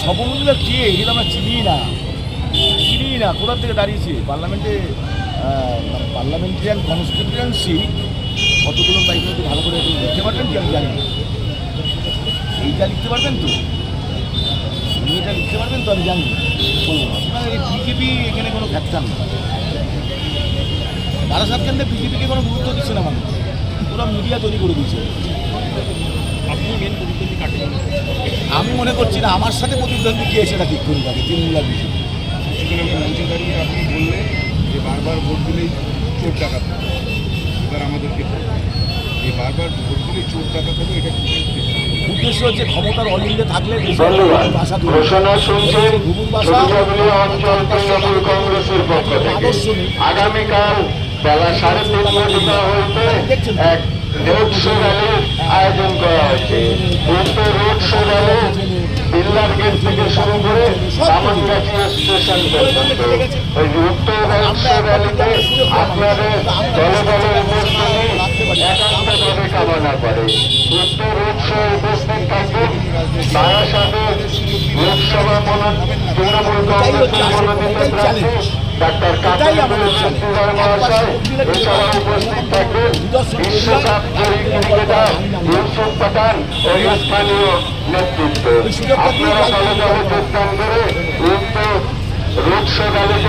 স্বপনদীপা কে? এটা আমরা চিনি না। চিনি না কোথার থেকে দাঁড়িয়েছে? পার্লামেন্টে পার্লামেন্টারিয়ান কনস্টিটিউয়েন্সি কতগুলো বাইক ভালো করে লিখতে পারবেন কি আমি জানি এইটা লিখতে পারবেন তো? এটা লিখতে পারবেন তো আমি জানি আপনার এই বিজেপি এখানে কোনো ফ্যাক্টর না বারাসাত কেন্দ্রে বিজেপিকে কোনো গুরুত্ব দিচ্ছে না মানুষ পুরো মিডিয়া তৈরি করে দিচ্ছে মেন আমি মনে করছি না আমার সাথে প্রতিদ্বন্দ্বী কে সেটা ঠিক করি তাকে তৃণমূল আর বিজেপি। মঞ্চে দাঁড়িয়ে আপনি বললেন যে বারবার ভোট দিলেই চোর ডাকাত এবার আমাদেরকে বলুন, বারবার ভোট দিলেই চোর ডাকাত হবে এটা উদ্দেশ্য হচ্ছে ক্ষমতার অলিন্দে থাকলে ভাষা ভাষা সরিষাগুলি অঞ্চল তৃণমূল কংগ্রেসের পক্ষ থেকে। আগামীকাল বেলা সাড়ে তিনটা হইতে এক রোড শো র্যালির আয়োজন করা হয়েছে। উক্ত রোড শো র্যালি বিল্লার গেট থেকে শুরু করে রামনগাছিয়া স্টেশন পর্যন্ত। ওই উক্ত রোড শো র্যালিতে আপনাদের দলে দলে উপস্থিতি একান্তভাবে কামনা করে। উক্ত রোড শো উপস্থিত থাকবেন বারাসাতের লোকসভা মনোনীত তৃণমূল কংগ্রেসের মনোনীত প্রার্থী ডাক্তার কাপুর শক্তিধর মহাশয় এছাড়া উপস্থিত